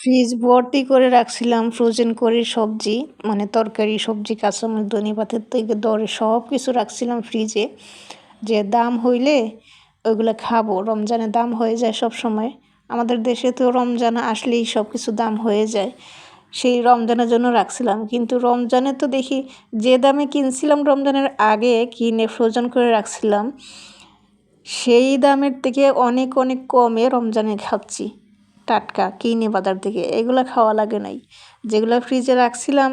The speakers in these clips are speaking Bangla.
ফ্রিজ ভর্তি করে রাখছিলাম ফ্রোজেন করে সবজি মানে তরকারি, সবজি, কাঁচামরিচ ধনে পাতার থেকে দরে সব কিছু রাখছিলাম ফ্রিজে যে দাম হইলে ওইগুলো খাব। রমজানে দাম হয়ে যায় সব সময়। আমাদের দেশে তো রমজান আসলেই সব কিছু দাম হয়ে যায়। সেই রমজানের জন্য রাখছিলাম। কিন্তু রমজানে তো দেখি যে দামে কিনছিলাম রমজানের আগে কিনে ফ্রোজেন করে রাখছিলাম, সেই দামের থেকে অনেক অনেক কমে রমজানে খাচ্ছি। টাটকা কিনে বাজার থেকে, এগুলো খাওয়া লাগে নাই। যেগুলো ফ্রিজে রাখছিলাম,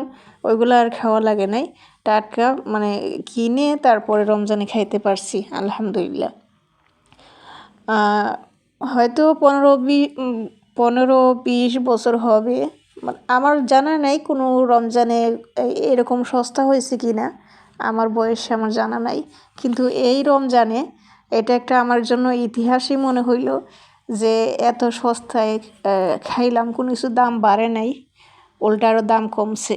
ওইগুলো আর খাওয়া লাগে নাই। টাটকা মানে কিনে তারপরে রমজানে খাইতে পারছি, আলহামদুলিল্লাহ। হয়তো পনেরো বি পনেরো বিশ বছর হবে। আমার জানা নাই কোনো রমজানে এরকম সস্তা হয়েছে কি না আমার বয়সে আমার জানা নাই। কিন্তু এই রমজানে এটা একটা আমার জন্য ইতিহাসই মনে হইল যে এত সস্তায় খাইলাম, কোনো কিছু দাম বাড়ে নাই উল্টা আরও দাম কমছে।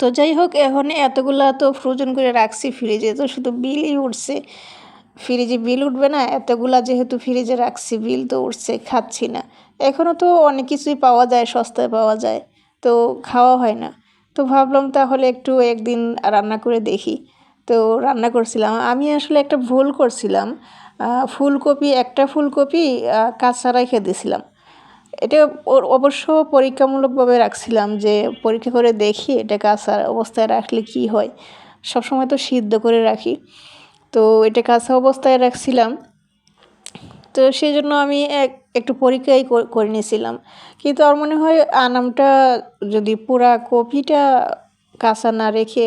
তো যাই হোক, এখন এতগুলা তো ফ্রোজেন করে রাখছি ফ্রিজে তো শুধু বিলই উঠছে। ফ্রিজে বিল উঠবে না, এতগুলা যেহেতু ফ্রিজে রাখছি, বিল তো উঠছে, খাচ্ছি না। এখনও তো অনেক কিছুই পাওয়া যায়, সস্তায় পাওয়া যায়, তো খাওয়া হয় না। তো ভাবলাম তাহলে একটু একদিন রান্না করে দেখি। তো রান্না করছিলাম। আমি আসলে একটা ভুল করছিলাম। ফুলকপি, একটা ফুলকপি কাঁচা রেখে দিয়েছিলাম। এটা অবশ্য পরীক্ষামূলকভাবে রাখছিলাম যে পরীক্ষা করে দেখি এটা কাঁচা অবস্থায় রাখলে কি হয়। সবসময় তো সিদ্ধ করে রাখি। তো এটা কাঁচা অবস্থায় রাখছিলাম। তো সেই জন্য আমি এক, একটু পরীক্ষাই করে নিয়েছিলাম। কিন্তু আমার মনে হয় আনামটা যদি পুরা কপিটা কাঁচা না রেখে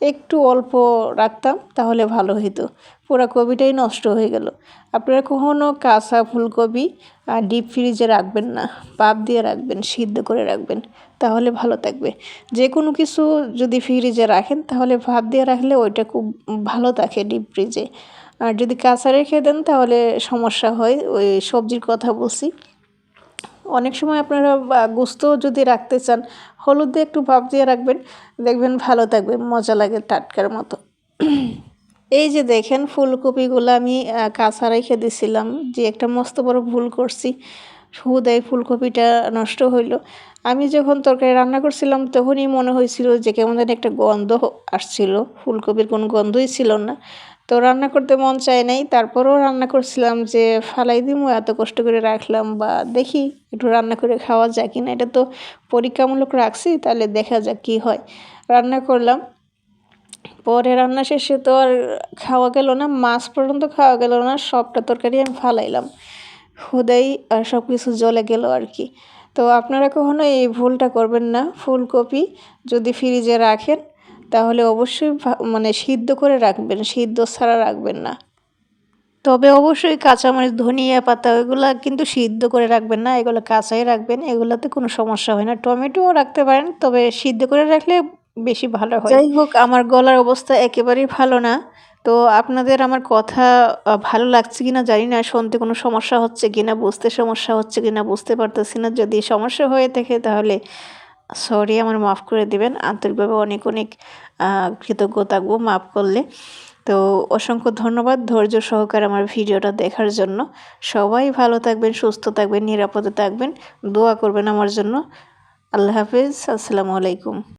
একটু অল্প রাখতাম, তাহলে ভালো হতো পুরো কপিটাই নষ্ট হয়ে গেল। আপনারা কখনও কাঁচা ফুলকপি আর ডিপ ফ্রিজে রাখবেন না। পাপ দিয়ে রাখবেন, সিদ্ধ করে রাখবেন, তাহলে ভালো থাকবে। যে কোনো কিছু যদি ফ্রিজে রাখেন, তাহলে ভাপ দিয়ে রাখলে ওইটা খুব ভালো থাকে ডিপ ফ্রিজে। আর যদি কাঁচা রেখে দেন, তাহলে সমস্যা হয়। ওই সবজির কথা বলছি। অনেক সময় আপনারা গোস্ত যদি রাখতে চান, হলুদ দিয়ে একটু ভাপ দিয়ে রাখবেন, দেখবেন ভালো থাকবে, মজা লাগে টাটকার মতো। এই যে দেখেন ফুলকপিগুলো আমি কাঁচা রেখে দিছিলাম, যে একটা মস্ত বড় ভুল করছি। হুদাই ফুলকপিটা নষ্ট হইল। আমি যখন তরকারি রান্না করছিলাম, তখনই মনে হয়েছিল যে কেমন যেন একটা গন্ধ আসছিল। ফুলকপির কোনো গন্ধই ছিল না। তো রান্না করতে মন চায় নাই। তারপরেও রান্না করছিলাম যে ফালাই দিমু, এত কষ্ট করে রাখলাম বা দেখি একটু রান্না করে খাওয়া যায় কি না এটা তো পরীক্ষামূলক রাখছি, তাহলে দেখা যাক কী হয়। রান্না করলাম। পরে রান্না শেষে তো আর খাওয়া গেল না, মাছ পর্যন্ত খাওয়া গেল না, সবটা তরকারি আমি ফালাইলাম। আর সব কিছু জ্বলে গেল আর কি। তো আপনারা কখনো এই ভুলটা করবেন না। ফুলকপি যদি ফ্রিজে রাখেন, তাহলে অবশ্যই মানে সিদ্ধ করে রাখবেন, সিদ্ধ ছাড়া রাখবেন না। তবে অবশ্যই কাঁচামরিচ, ধনিয়া পাতা ওইগুলো কিন্তু সিদ্ধ করে রাখবেন না। এগুলো কাঁচাই রাখবেন, এগুলোতে কোনো সমস্যা হয় না। টমেটোও রাখতে পারেন, তবে সিদ্ধ করে রাখলে বেশি ভালো হয়। যাই হোক, আমার গলার অবস্থা একেবারেই ভালো না। তো আপনাদের আমার কথা ভালো লাগছে কিনা জানি না, শুনতে কোনো সমস্যা হচ্ছে কি না বুঝতে সমস্যা হচ্ছে কি না বুঝতে পারতেছি না। যদি সমস্যা হয়ে থাকে তাহলে সরি, আমার মাফ করে দিবেন। আন্তরিকভাবে অনেক অনেক কৃতজ্ঞ থাকব মাফ করলে। তো অসংখ্য ধন্যবাদ ধৈর্য সহকারে আমার ভিডিওটা দেখার জন্য। সবাই ভালো থাকবেন, সুস্থ থাকবেন, নিরাপদে থাকবেন। দোয়া করবেন আমার জন্য। আল্লাহ হাফিজ, আসসালামু আলাইকুম।